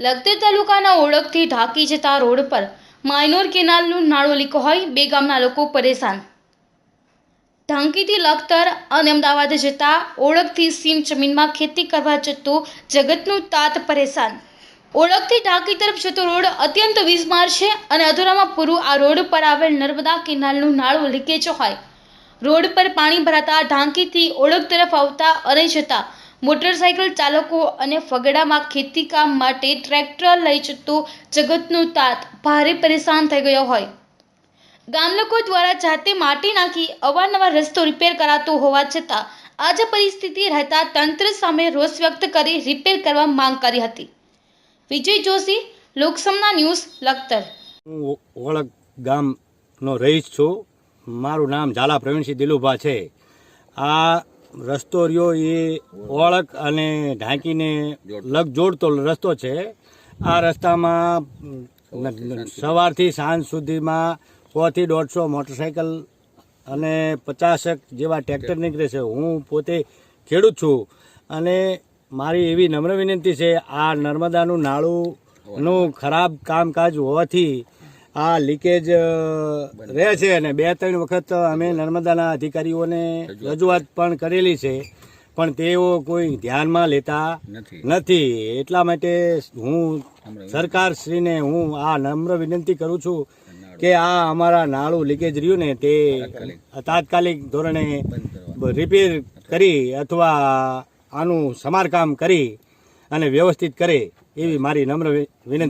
લખતર તાલુકાના ઓળખથી ઢાંકી જતા રોડ પર માઇનોર કેનાલનું નાળું લીકો હોય બે ગામના લોકો પરેશાન. ઢાંકીથી લખતર અને અમદાવાદ જતા ઓળખથી સીમ જમીનમાં ખેતી કરવા જતો જગતનું તાત પરેશાન. ઓળખથી ઢાંકી તરફ જતો રોડ અત્યંત વિસ્માર છે અને અધૂરામાં પૂરું આ રોડ પર આવેલ નર્મદા કેનાલનું નાળું લીકેજ હોય. રોડ પર પાણી ભરાતા ઢાંકીથી ઓળખ તરફ આવતા અને જતા મોટરસાયકલ ચાલકો અને ફગડામાં ખેતી કામ માટે ટ્રેક્ટર લઈ જતો જગતનું તાત ભારે પરેશાન થઈ ગયો હોય. ગામ લોકો દ્વારા જાતે માટી નાખી અવારનવાર રસ્તો રિપેર કરાતો હોવા છતાં આજ પરિસ્થિતિ રહેતા તંત્ર સામે રોષ વ્યક્ત કરી રિપેર કરવા માંગ કરી હતી. વિજય જોશી, લોકસમના ન્યૂઝ, લખતર. હું ઓળખ ગામનો રહીશ છું. મારું નામ ઝાલા પ્રવીણસિંહ દિલુભા છે. આ રસ્તો રહ્યો એ ઓળખ અને ઢાંકીને લગ જોડતો રસ્તો છે. આ રસ્તામાં સવારથી સાંજ સુધીમાં સોથી દોઢસો મોટરસાયકલ અને પચાસક જેવા ટ્રેક્ટર નીકળે છે. હું પોતે ખેડૂત છું અને મારી એવી નમ્ર વિનંતી છે, આ નર્મદાનું નાળુંનું ખરાબ કામકાજ હોવાથી આ લીકેજ રહે છે અને બે ત્રણ વખત અમે નર્મદાના અધિકારીઓને રજૂઆત પણ કરેલી છે. પણ તેઓ કોઈ ધ્યાનમાં લેતા નથી. એટલા માટે હું સરકારશ્રીને હું આ નમ્ર વિનંતી કરું છું કે આ અમારા નાળું લીકેજ રહ્યું ને તે તાત્કાલિક. ધોરણે રિપેર કરી અથવા આનું સમારકામ કરી અને વ્યવસ્થિત કરે એવી મારી નમ્ર વિનંતી.